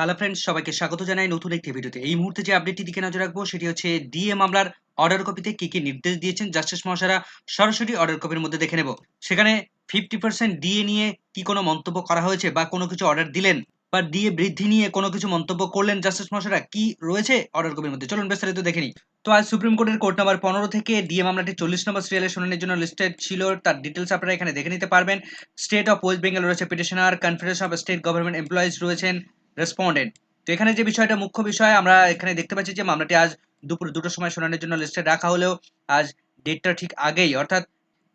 Hello friends সবাইকে স্বাগত জানাই নতুন একটি ভিডিওতে এই মুহূর্তে যে আপডেটটি দিকে নজর রাখব, সেটি হচ্ছে ডিএ মামলার অর্ডার কপিতে কি কি নির্দেশ দিয়েছেন জাস্টিস মহাশয়রা, সরাসরি অর্ডার কপির মধ্যে দেখে নেব। সেখানে ফিফটি পার্সেন্ট ডিএ নিয়ে কি কোনো মন্তব্য করা হয়েছে বা কোনো কিছু অর্ডার দিলেন বা ডিএ বৃদ্ধি নিয়ে কোনো কিছু মন্তব্য করলেন জাস্টিস মহাশয়রা, কি রয়েছে অর্ডার কপির মধ্যে? চলুন বিস্তারিত দেখে নিই। তো আজ সুপ্রিম কোর্টের কোর্ট নাম্বার পনেরো থেকে ডিএ মামলাটি চল্লিশ নম্বর সিরিয়ালের শুনানির জন্য লিস্টেড ছিল। তার ডিটেলস আপনারা এখানে দেখে নিতে পারবেন। স্টেট অফ ওয়েস্ট বেঙ্গল রয়েছে petitioner confederation of state government employees রয়েছেন। রেসপন্ডেন্ট তো এখানে যে বিষয়টা মুখ্য বিষয়, আমরা এখানে দেখতে পাচ্ছি যে মামলাটি আজ দুপুর দুটোর সময় শুনানির জন্য লিস্টে রাখা হলেও আজ ডেটটা ঠিক আগেই, অর্থাৎ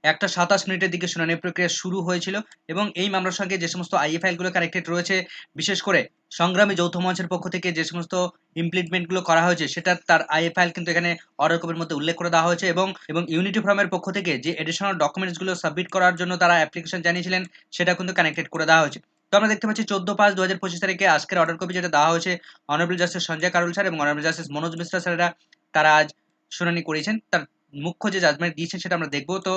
একটা সাতাশ মিনিটের দিকে শুনানি প্রক্রিয়া শুরু হয়েছিল এবং এই মামলার সঙ্গে যে সমস্ত আইএ ফাইলগুলো কানেক্টেড রয়েছে, বিশেষ করে সংগ্রামী যৌথ মঞ্চের পক্ষ থেকে যে সমস্ত ইমপ্লিমেন্টগুলো করা হয়েছে, সেটা তার আইএ ফাইল কিন্তু এখানে অর্ডার কপির মধ্যে উল্লেখ করে দেওয়া হয়েছে এবং এবং ইউনিটি ফর্মের পক্ষ থেকে যে এডিশনাল ডকুমেন্টসগুলো সাবমিট করার জন্য তারা অ্যাপ্লিকেশন জানিয়েছিলেন, সেটা কিন্তু কানেক্টেড করে দেওয়া হয়েছে। আমরা দেখতে পাচ্ছি চোদ্দ পাঁচ দু হাজার পঁচিশ তারিখে আজকের অর্ডার কপি যেটা দেওয়া হয়েছে honourable justice Sanjay Karol sir এবং অনারেবল জাস্টিস মনোজ মিশ্রা স্যারেরা তারা আজ শুনানি করেছেন। তার মুখ্য যে জাজমেন্ট দিয়েছেন সেটা আমরা দেখব। তো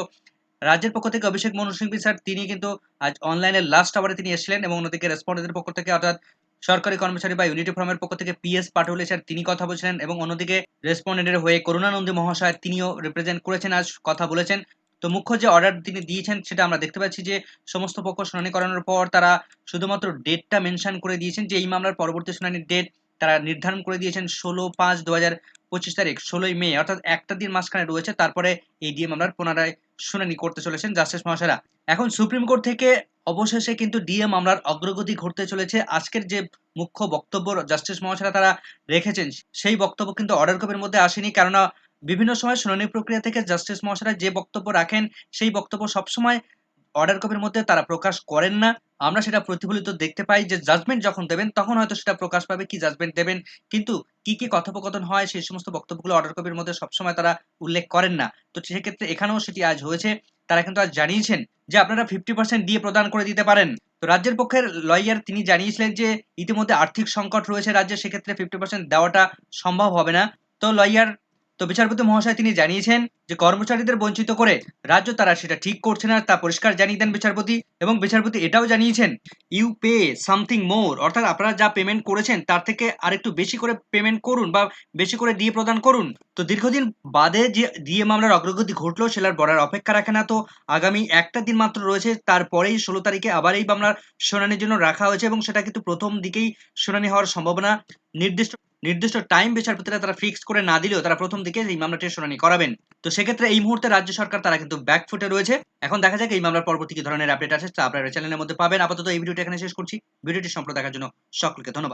রাজ্যের পক্ষ থেকে অভিষেক মনু সিংভি স্যার তিনি কিন্তু আজ অনলাইনে লাস্ট আওয়ারে তিনি এসেছিলেন এবং অন্যদিকে রেসপন্ডেন্টের পক্ষ থেকে অর্থাৎ সরকারি কর্মচারী বা ইউনিটি ফর্মের পক্ষ থেকে পিএস পাটুলে স্যার তিনি কথা বলছিলেন এবং অন্যদিকে রেসপন্ডেন্টের হয়ে করুণানন্দী মহাশয় তিনিও রিপ্রেজেন্ট করেছেন, আজ কথা বলেছেন। তো মুখ্য যে অর্ডার তিনি দিয়েছেন সেটা আমরা দেখতে পাচ্ছি যে সমস্ত পক্ষ শুনানি করানোর পর তারা শুধুমাত্র ডেটটা মেনশন করে দিয়েছেন যে এই মামলার পরবর্তী শুনানির ডেট তারা নির্ধারণ করে দিয়েছেন ষোলো পাঁচ দু হাজার পঁচিশ তারিখ, ষোলোই মে, অর্থাৎ একটা দিন মাঝখানে রয়েছে। তারপরে এই ডিএ মামলার পুনরায় শুনানি করতে চলেছেন জাস্টিস মহাশয়রা। এখন সুপ্রিম কোর্ট থেকে অবশেষে কিন্তু ডিএ মামলার অগ্রগতি ঘটতে চলেছে। আজকের যে মুখ্য বক্তব্য জাস্টিস মহাশয়রা তারা রেখেছেন, সেই বক্তব্য কিন্তু অর্ডার কপির মধ্যে আসেনি। কেননা বিভিন্ন সময় শুনানি প্রক্রিয়া থেকে জাস্টিস মহাশয়রা যে বক্তব্য রাখেন, সেই বক্তব্য সবসময় অর্ডার কপির মধ্যে তারা প্রকাশ করেন না। আমরা সেটা প্রতিফলিত দেখতে পাই যে জাজমেন্ট যখন দেবেন, তখন হয়তো সেটা প্রকাশ পাবে কি জাজমেন্ট দেবেন। কিন্তু কি কি কথোপকথন হয়, সেই সমস্ত বক্তব্যগুলো অর্ডার কপির মধ্যে সবসময় তারা উল্লেখ করেন না। তো সেক্ষেত্রে এখানেও সেটি আজ হয়েছে। তারা কিন্তু আজ জানিয়েছেন যে আপনারা ফিফটি পার্সেন্ট দিয়ে প্রদান করে দিতে পারেন। তো রাজ্যের পক্ষের লয়ার তিনি জানিয়েছিলেন যে ইতিমধ্যে আর্থিক সংকট রয়েছে রাজ্যে, সেক্ষেত্রে ফিফটি পার্সেন্ট দেওয়াটা সম্ভব হবে না। তো লয়ার তো বিচারপতি মহাশয় তিনি জানিয়েছেন যে কর্মচারীদের বঞ্চিত করে রাজ্য তারা সেটা ঠিক করছে না তা পরিষ্কার জানিয়ে দেন বিচারপতি এবং বিচারপতি এটাও জানিয়েছেন ইউ পে সামথিং মোর অর্থাৎ আপনারা যা পেমেন্ট করেছেন তার থেকে আরেকটু বেশি করে পেমেন্ট করুন বা বেশি করে দিয়ে প্রদান করুন। তো দীর্ঘদিন বাদে যে দিয়ে মামলার অগ্রগতি ঘটলো সেটার বলার অপেক্ষা রাখে না। তো আগামী একটা দিন মাত্র রয়েছে, তারপরেই ষোলো তারিখে আবার এই মামলার শুনানির জন্য রাখা হয়েছে এবং সেটা কিন্তু প্রথম দিকেই শুনানি হওয়ার সম্ভাবনা নির্দিষ্ট নির্দিষ্ট টাইম বিচারপতিরা তারা ফিক্স করে না দিলেও তারা প্রথম দিকে এই মামলাটির শুনানি করাবেন। তো সেক্ষেত্রে এই মুহূর্তে রাজ্য সরকার তারা কিন্তু ব্যাকফুটে রয়েছে। এখন দেখা যাক এই মামলার পরবর্তী কি ধরনের আপডেট আছে তা আপনারা চ্যানেলের মধ্যে পাবেন। আপাতত এই ভিডিওটা এখানে শেষ করছি। ভিডিওটি সম্পূর্ণ দেখার জন্য সকলকে ধন্যবাদ।